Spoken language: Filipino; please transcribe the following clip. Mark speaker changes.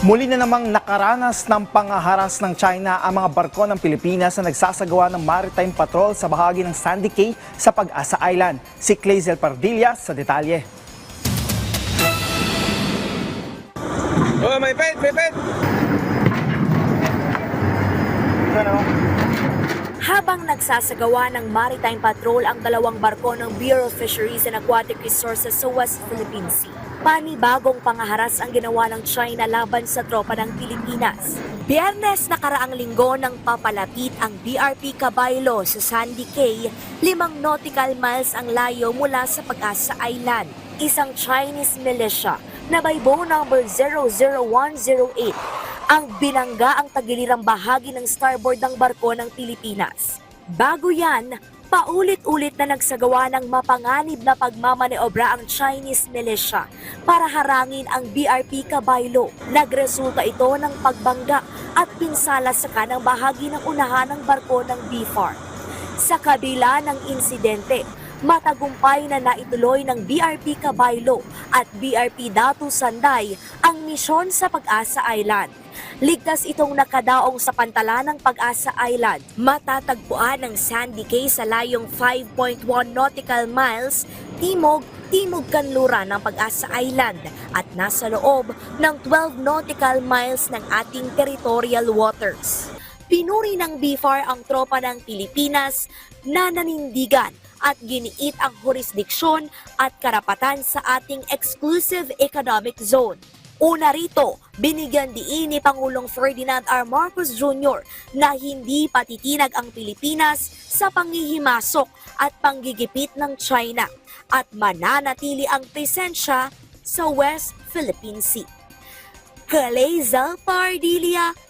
Speaker 1: Muli na namang nakaranas ng pangaharas ng China ang mga barko ng Pilipinas na nagsasagawa ng maritime patrol sa bahagi ng Sandy Cay sa Pag-asa Island. Si Clazel Pardilla sa detalye.
Speaker 2: Oh, may pet, may pet.
Speaker 3: Habang nagsasagawa ng maritime patrol ang dalawang barko ng Bureau of Fisheries and Aquatic Resources sa West Philippine Sea, panibagong pangaharas ang ginawa ng China laban sa tropa ng Pilipinas. Biyernes nakaraang linggo nang papalapit ang BRP Cabaylo sa Sandy Cay, limang nautical miles ang layo mula sa Pag-asa Island. Isang Chinese militia na by bow number 00108 ang binangga ang tagilirang bahagi ng starboard ng barko ng Pilipinas. Bago yan, paulit-ulit na nagsagawa ng mapanganib na pagmamaneobra ang Chinese militia para harangin ang BRP Cabaylo. Nagresulta ito ng pagbangga at pinsala sa kanang bahagi ng unahan ng barko ng BFAR. Sa kabila ng insidente, matagumpay na naituloy ng BRP Cabaylo at BRP Datu Sanday ang misyon sa Pag-asa Island. Ligtas itong nakadaong sa pantala ng Pag-asa Island. Matatagpuan ng Sandy Cay sa layong 5.1 nautical miles timog timog kanluran ng Pag-asa Island at nasa loob ng 12 nautical miles ng ating territorial waters. Pinuri ng BFAR ang tropa ng Pilipinas na nanindigan at giniit ang jurisdiksyon at karapatan sa ating exclusive economic zone. Una rito, binigyan diin ni Pangulong Ferdinand R. Marcos Jr. na hindi patitinag ang Pilipinas sa panghihimasok at panggigipit ng China at mananatili ang presensya sa West Philippine Sea. Kalezal Pardilia